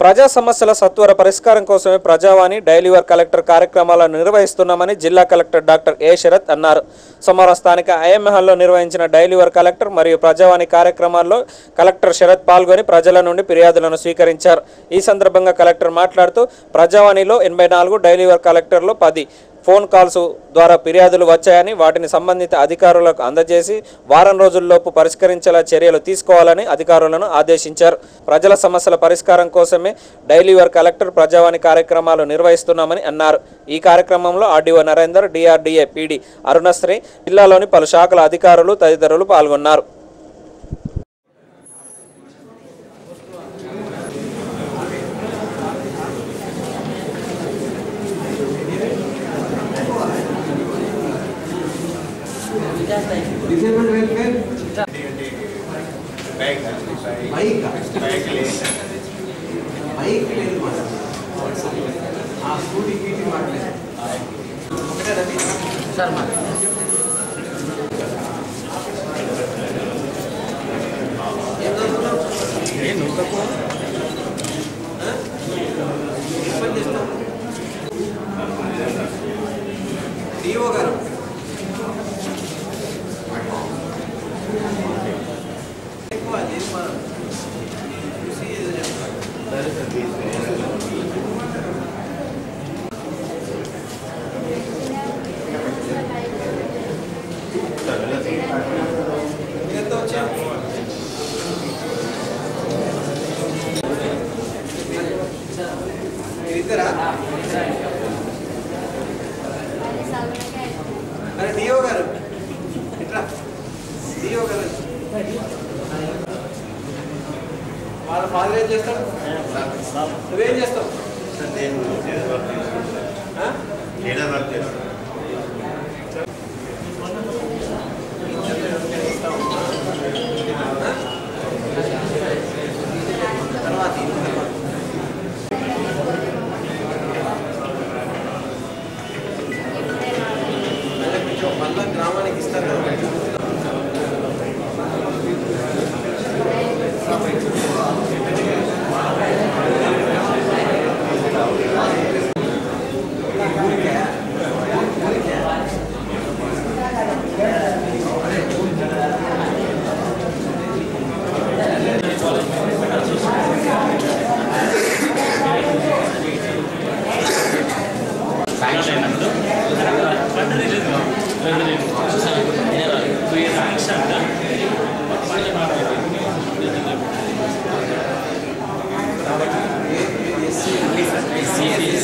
ప్రజా సమస్యల సత్వర పరిష్కారం కోసమే ప్రజావాణి డైలీ కలెక్టర్ కార్యక్రమాలను నిర్వహిస్తున్నామని జిల్లా కలెక్టర్ డాక్టర్ ఏ శరత్ అన్నారు. సోమవారం స్థానిక ఐఎంఎహల్లో నిర్వహించిన డైలీ కలెక్టర్ మరియు ప్రజావాణి కార్యక్రమాల్లో కలెక్టర్ శరత్ పాల్గొని ప్రజల నుండి ఫిర్యాదులను స్వీకరించారు. ఈ సందర్భంగా కలెక్టర్ మాట్లాడుతూ ప్రజావాణిలో ఎనభై నాలుగు డైలీ వర్క్ కలెక్టర్లో పది ఫోన్ కాల్స్ ద్వారా ఫిర్యాదులు వచ్చాయని వాటిని సంబంధిత అధికారులకు అందజేసి వారం రోజుల్లోపు పరిష్కరించేలా చర్యలు తీసుకోవాలని అధికారులను ఆదేశించారు. ప్రజల సమస్యల పరిష్కారం కోసమే డైలీ వర్క్ కలెక్టర్ ప్రజావాణి కార్యక్రమాలు నిర్వహిస్తున్నామని అన్నారు. ఈ కార్యక్రమంలో RDO Narender DRDA PD Arunasri జిల్లాలోని పలు శాఖల అధికారులు తదితరులు పాల్గొన్నారు. డిసేబుల్డ్ వెల్ఫేర్ బైక్ బైక్ లేదు మాట ఆ స్కూటీ గీటీ మాట్లేదు ఒకటే రవి సార్ మా ఏం చదువుతున్నావు ఏం పని చేస్తావు డిఓ గారు అరే డిఓ గారు ఇట్రా డిఓ గారు వాళ్ళ ఫాదర్ ఏం చేస్తాడు నువ్వేం చేస్తావు ఆ? ఆ? SC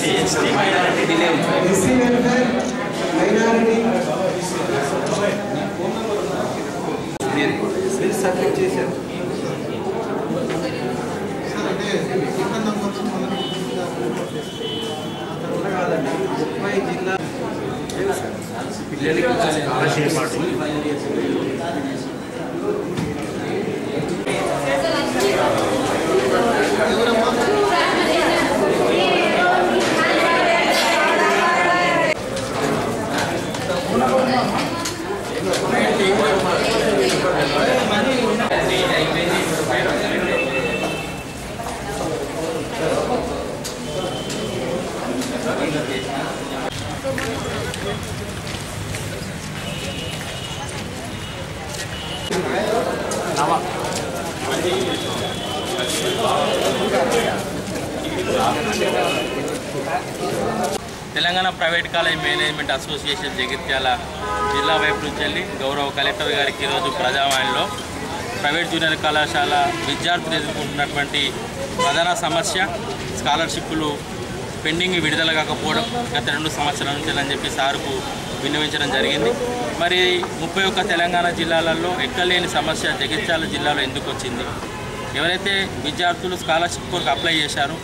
welfare minority Sim, vai orientar. Telangana private college management association Jagtial జిల్లా వైపు నుంచి వెళ్ళి గౌరవ కలెక్టర్ గారికి ఈరోజు ప్రజావాణిలో ప్రైవేట్ జూనియర్ కళాశాల విద్యార్థులు ఎదుర్కొంటున్నటువంటి ప్రధాన సమస్య స్కాలర్షిప్లు పెండింగ్ విడుదల కాకపోవడం గత రెండు సంవత్సరాల నుంచి అని చెప్పి సార్కు విన్నవించడం జరిగింది. మరి ముప్పై ఒక్క తెలంగాణ జిల్లాలలో ఎక్కలేని సమస్య జగిత్యాల జిల్లాలో ఎందుకు వచ్చింది? ఎవరైతే విద్యార్థులు స్కాలర్షిప్ కొరకు అప్లై చేశారో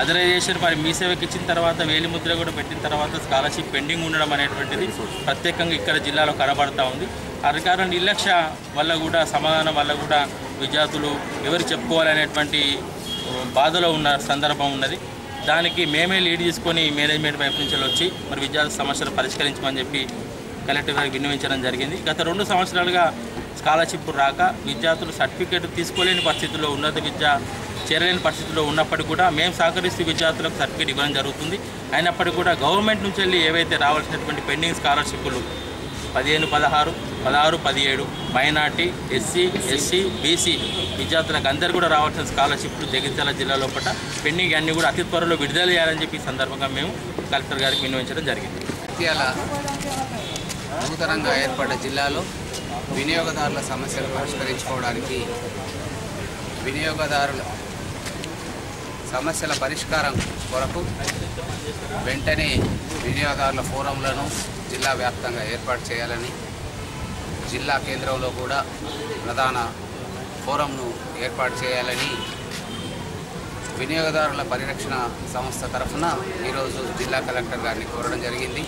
అథరైజేషన్ మరి మీ సేవకి ఇచ్చిన తర్వాత వేలిముద్ర కూడా పెట్టిన తర్వాత స్కాలర్షిప్ పెండింగ్ ఉండడం అనేటువంటిది ప్రత్యేకంగా ఇక్కడ జిల్లాలో కనబడతా ఉంది. అధికారుల నిర్లక్ష్య వల్ల కూడా సమాధానం వల్ల కూడా విద్యార్థులు ఎవరు చెప్పుకోవాలనేటువంటి బాధలో ఉన్న సందర్భం ఉన్నది. దానికి మేమే లీడ్ తీసుకొని మేనేజ్మెంట్ వైపు నుంచి వచ్చి మరి విద్యార్థి సమస్యలు పరిష్కరించమని చెప్పి కలెక్టర్ గారికి విన్నవించడం జరిగింది. గత రెండు సంవత్సరాలుగా స్కాలర్షిప్ రాక విద్యార్థులు సర్టిఫికేట్ తీసుకోలేని పరిస్థితుల్లో ఉన్నత విద్య చేరలేని పరిస్థితిలో ఉన్నప్పటికీ కూడా మేము సహకరిస్తూ విద్యార్థులకు సర్టిఫికేట్ ఇవ్వడం జరుగుతుంది. అయినప్పటికీ కూడా గవర్నమెంట్ నుంచి వెళ్ళి ఏవైతే రావాల్సినటువంటి పెండింగ్ స్కాలర్షిప్లు పదిహేను పదహారు పదహారు పదిహేడు మైనార్టీ ఎస్సీ ఎస్సీ బీసీ విద్యార్థులకు అందరూ కూడా రావాల్సిన స్కాలర్షిప్లు జగిత్యాల జిల్లా లోపల పెండింగ్ అన్నీ కూడా అతి త్వరలో విడుదల చేయాలని చెప్పి సందర్భంగా మేము కలెక్టర్ గారికి వినియోగించడం జరిగింది. నూతనంగా ఏర్పడ్డ జిల్లాలో వినియోగదారుల సమస్యలు పరిష్కరించుకోవడానికి వినియోగదారుల సమస్యల పరిష్కారం కొరకు వెంటనే వినియోగదారుల ఫోరంలను జిల్లా వ్యాప్తంగా ఏర్పాటు చేయాలని జిల్లా కేంద్రంలో కూడా ప్రధాన ఫోరంను ఏర్పాటు చేయాలని వినియోగదారుల పరిరక్షణ సంస్థ తరఫున ఈరోజు జిల్లా కలెక్టర్ గారిని కోరడం జరిగింది.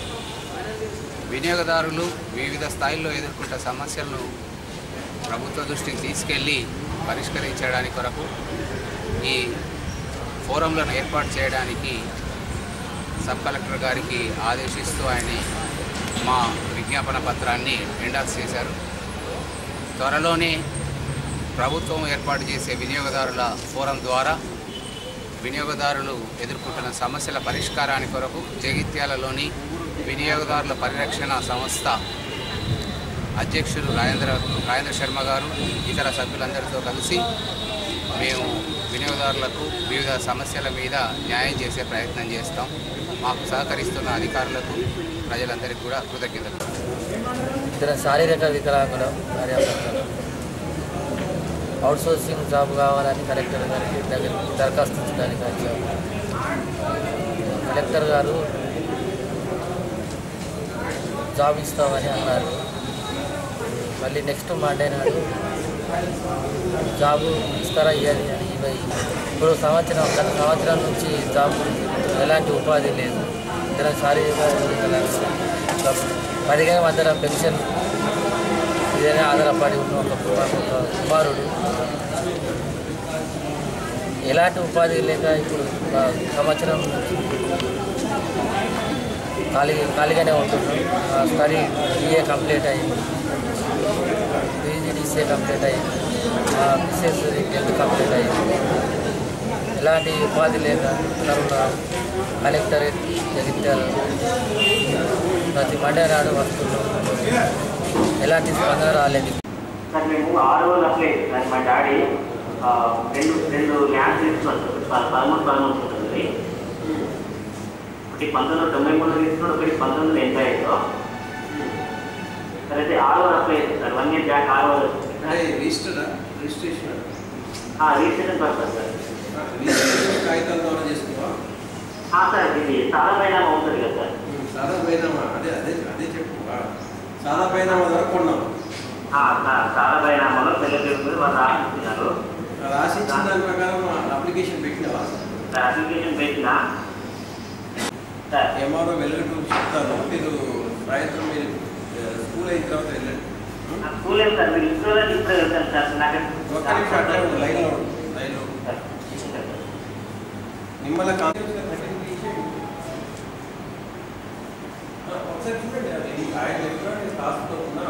వినియోగదారులు వివిధ స్థాయిల్లో ఎదుర్కొంటున్న సమస్యలను ప్రభుత్వ దృష్టికి తీసుకెళ్ళి పరిష్కరించడానికి కొరకు ఈ ఫోరంలను ఏర్పాటు చేయడానికి సబ్ కలెక్టర్ గారికి ఆదేశిస్తూ ఆయన మా విజ్ఞాపన పత్రాన్ని ఎండాక్స్ చేశారు. త్వరలోనే ప్రభుత్వం ఏర్పాటు చేసే వినియోగదారుల ఫోరం ద్వారా వినియోగదారులు ఎదుర్కొంటున్న సమస్యల పరిష్కారాని కొరకు జగిత్యాలలోని వినియోగదారుల పరిరక్షణ సంస్థ అధ్యక్షులు రాజేంద్ర రాజేంద్ర శర్మ గారు ఇతర సభ్యులందరితో కలిసి మేము వినియోగదారులకు వివిధ సమస్యల మీద న్యాయం చేసే ప్రయత్నం చేస్తాం. మాకు సహకరిస్తున్న అధికారులకు ప్రజలందరికీ కూడా కృతజ్ఞతలు. ఇతర శారీరక వికలాంగుల అవుట్ సోర్సింగ్ జాబ్ కావాలని కలెక్టర్ గారికి దగ్గర దరఖాస్తు ఇచ్చడానికి వచ్చాము కలెక్టర్ గారు జాబ్ ఇస్తామని అన్నారు. మళ్ళీ నెక్స్ట్ మండే నాడు జాబు ఇస్తారా ఇవ్వాలి ఇప్పుడు సంవత్సరం గత సంవత్సరం నుంచి జాబ్ ఎలాంటి ఉపాధి లేదు. ఇతర శారీరక పదిహేను వందల పెన్షన్ ఇదేనే ఆధారపడి ఉన్న ఒక కుమారుడు ఎలాంటి ఉపాధి లేక ఇప్పుడు సంవత్సరం ఖాళీ ఖాళీగానే ఉంటున్నాం ఆ స్టడీ బిఏ కంప్లీట్ అయింది. పీజీడీసీఏ కంప్లీట్ అయ్యింది మిస్సెస్ టెన్త్ కంప్లీట్ అయ్యింది ఎలాంటి ఉపాధి లేక తరుణ కలెక్టరేట్ జగిత్యాల ప్రతి మండే నాడు వస్తున్నాం. ఎలాంటి స్పందన రాలేదు. సార్ మేము ఆరు రోజులు అప్లై చేసాం మా డాడీ రెండు రెండు ల్యాండ్స్ తీసుకున్నారు. పదమూడు పదమూడు ఉంటుంది ఒకటి పంతొమ్మిది వందల తొంభై మూడు తీసుకున్నాడు ఒకటి పంతొమ్మిది వందల ఎనభై ఐదులో. సరే అయితే ఆరు రోజులు అప్లై చేస్తారు వన్ ఇయర్ బ్యాక్ ఆరు రోజులు. అంటే register? Registration? Registration purpose sir. Registration కాగితాల ద్వారా చేసుకున్నావా సార్ ఇది ఉంటుంది కదా సార్. సాదా పైనామా అదే అదే అదే చెప్పు సాదా పైనామా ద్వారా కొన్నాం సార్ చాలా పైన పెళ్ళి పేరు మీద వాళ్ళు రాసిస్తున్నారు. రాసి ఇచ్చిన దాని ప్రకారం అప్లికేషన్ పెట్టినావా? సార్ అప్లికేషన్ పెట్టినా? సార్. ఎంఆర్ఓ వెళ్ళగట్టు చెప్తాను మీరు సాయంత్రం మీరు స్కూల్ అయిన తర్వాత వెళ్ళండి. ఏం సార్? మీరు ఇంట్లో ఇప్పుడే వెళ్తాను సార్ నాకు. నిమ్మల ఒకసారి చూడండి అది ఆయన చెప్పినట్టు టాస్క్లో ఉన్నా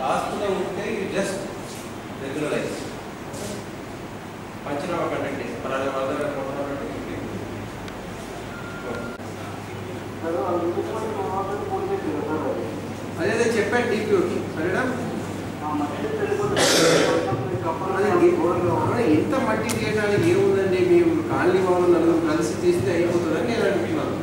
టాస్క్లో ఉంటే జస్ట్ రెగ్యులరైజ్ పంచనామా కండక్ట్ చేసి పలానా వాళ్ళ దగ్గర కొన్నామంటే ఇది. అదే అదే చెప్పాను సరేనా ఎంత మట్టి తీయడానికి ఏముందండి? మేము కాలనీ వాళ్ళు నలుగురు కలిసి తీస్తే అయిపోతుందని నేను అంటున్నాను